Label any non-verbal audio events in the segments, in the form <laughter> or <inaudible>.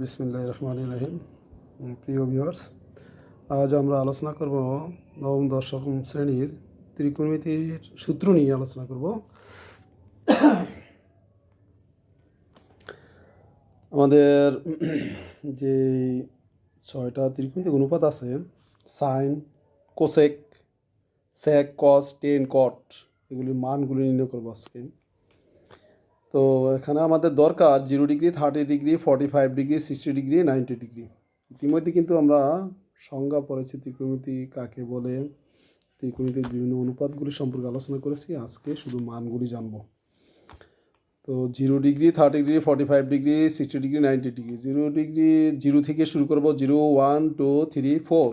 বিসমিল্লাহ রহমান রহিম। প্রিয় ভিউয়ার্স আজ আমরা আলোচনা করব নবম দশম শ্রেণির ত্রিকোণমিতির সূত্র নিয়ে আলোচনা করব। আমাদের যে ছয়টা ত্রিকোণমিতিক অনুপাত আছে sine cosec sec cos tan cot এগুলির মানগুলি নির্ণয় করব আজকে। তো এখানে আমাদের দরকার zero degree thirty degree forty five degree sixty degree ninety degree ইতিমধ্যে কিন্তু আমরা সংজ্ঞা পড়েছি ত্রিকোণমিতি কাকে বলে, ত্রিকোণমিতির বিভিন্ন অনুপাতগুলি সম্পর্কে আলোচনা করেছি। আজকে শুধু মানগুলি জানব। তো zero degree thirty degree forty five degree sixty degree ninety degree zero degree zero থেকে শুরু করব zero one two three four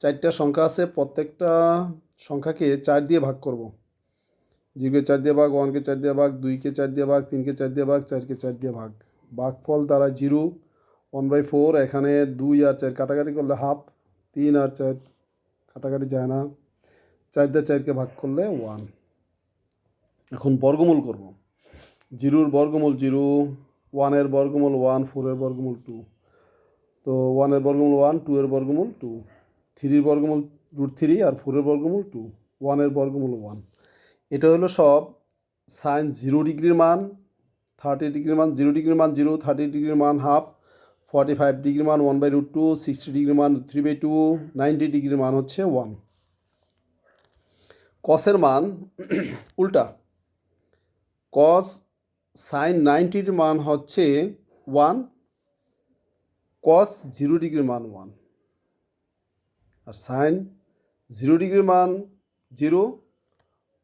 চারটা সংখ্যা আছে, প্রত্যেকটা সংখ্যাকে চার দিয়ে ভাগ করব। জিরোকে চার দিয়ে ভাগ, ওয়ানকে চার দিয়ে ভাগ, দুইকে চার দিয়ে ভাগ, তিনকে চার দিয়ে ভাগ, চারকে চার দিয়ে ভাগ। ভাগফল দ্বারা জিরো ওয়ান বাই ফোর এখানে দুই আর চার কাটাকাটি করলে হাফ তিন আর চার কাটাকাটি যায় না। চার দিয়ে চারকে ভাগ করলে ওয়ান এখন বর্গমূল করব। জিরোর বর্গমূল জিরো ওয়ানের বর্গমূল ওয়ান ফোরের বর্গমূল টু তো ওয়ানের বর্গমূল ওয়ান টু এর বর্গমূল টু থ্রির বর্গমূল রুট থ্রি আর ফোরের বর্গমূল টু ওয়ানের বর্গমূল ওয়ান এটা হলো সব সাইন জিরো ডিগ্রির মান থার্টি ডিগ্রির মান জিরো ডিগ্রির মান জিরো থার্টি ডিগ্রির মান হাফ ফর্টি ফাইভ ডিগ্রির মান one by root two sixty ডিগ্রির মান থ্রি বাই টু নাইনটি ডিগ্রির মান হচ্ছে ওয়ান কসের মান <clears throat> উল্টা। কস সাইন নাইনটির মান হচ্ছে ওয়ান কস জিরো ডিগ্রির মান ওয়ান আর সাইন জিরো ডিগ্রির মান জিরো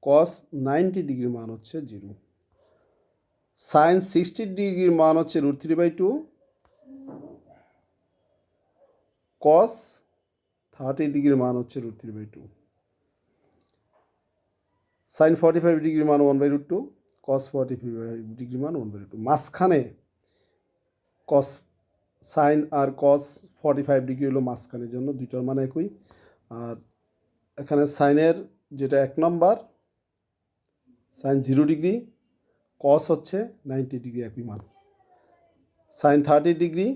কস নাইনটি ডিগ্রির মান হচ্ছে জিরো সাইন সিক্সটি ডিগ্রির মান হচ্ছে root three by two cos thirty ডিগ্রির মান হচ্ছে root three by two sine forty five ডিগ্রির মান one by root two cos forty five degree মান ওয়ান বাই রুট টু মাঝখানে কস সাইন আর কস ফর্টি ফাইভ ডিগ্রি হলো মাঝখানের জন্য, দুইটার মান একই। আর এখানে সাইনের যেটা এক নম্বর সাইন জিরো ডিগ্রি কস হচ্ছে নাইনটি ডিগ্রি একই মান সাইন থার্টি ডিগ্রি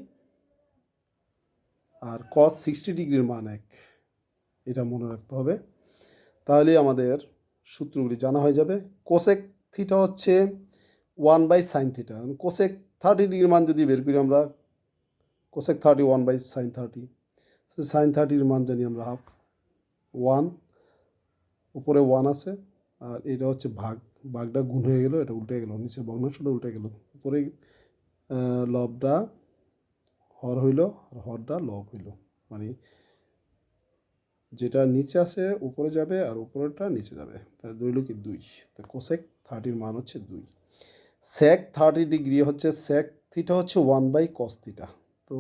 আর কস সিক্সটি ডিগ্রির মান এক, এটা মনে রাখতে হবে। তাহলে আমাদের সূত্রগুলি জানা হয়ে যাবে। কোসেক থিটা হচ্ছে one by sine theta cosec thirty ডিগ্রির মান যদি বের করি আমরা cosec thirty one by sine thirty sine থার্টির মান জানি আমরা হাফ ওয়ান উপরে ওয়ান আছে। আর এটা হচ্ছে ভাগ, ভাগটা গুণ হয়ে গেল, এটা উল্টে গেল নিচে ভগ্নাংশটা উল্টে গেল। উপরে লবটা হর হইল, আর হরটা লব হইল। মানে যেটা নিচে আছে উপরে যাবে আর উপরেটা নিচে যাবে। তা রইল কি দুই। তা কোসেক থার্টির মান হচ্ছে দুই। সেক থার্টি ডিগ্রি হচ্ছে সেক থিটা হচ্ছে ওয়ান বাই কস থিটা তো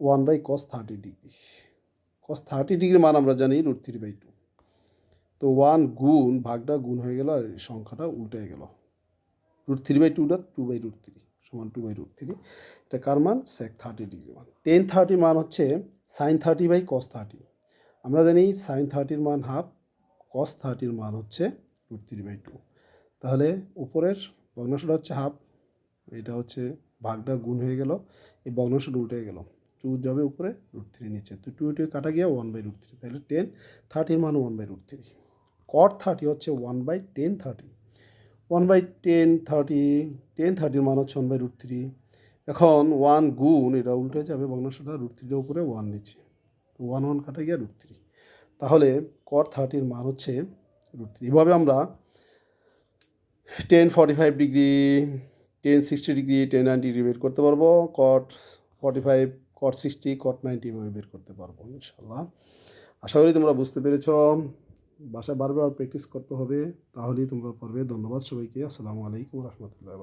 one by cos thirty degree cos thirty ডিগ্রির মান আমরা জানি রুট থ্রি বাই টু তো ওয়ান গুণ, ভাগটা গুণ হয়ে গেল আর সংখ্যাটা উল্টে গেল। রুট থ্রি বাই টুটা টু বাই রুট থ্রি সমান টু বাই রুট থ্রি এটা কার মান? সেক থার্টি ডিগ্রি মান। টেন থার্টি মান হচ্ছে sine thirty by cos thirty আমরা জানি সাইন থার্টির মান হাফ কস থার্টির মান হচ্ছে রুট থ্রি বাই টু তাহলে উপরের ভগ্নাংশটা হচ্ছে হাফ এটা হচ্ছে ভাগটা গুণ হয়ে গেল, এই ভগ্নাংশটা উল্টে গেল। টু যাবে উপরে রুট থ্রি নিচে। তো টু টু কাটা গিয়ে ওয়ান বাই রুট থ্রি তাহলে টেন থার্টির মান one by root three cot thirty হচ্ছে one by tan thirty one by tan thirty tan থার্টির মান হচ্ছে ওয়ান বাই রুট থ্রি এখন ওয়ান গুণ, এটা উল্টে যাবে ভগ্নাংশটা রুট থ্রির উপরে ওয়ান নিচে। তো ওয়ান ওয়ান কাটা গিয়ে রুট থ্রি তাহলে কট থার্টির মান হচ্ছে রুট থ্রি এভাবে আমরা tan forty five degree tan sixty degree tan ninety degree বের করতে পারব। Cot forty five cot sixty cot ninety এভাবে বের করতে পারব ইনশাল্লাহ আশা করি তোমরা বুঝতে পেরেছ। বাসায় বারবার প্র্যাকটিস করতে হবে তাহলেই তোমরা পারবে। ধন্যবাদ সবাইকে। আসসালামু আলাইকুম রহমতুল্লাহ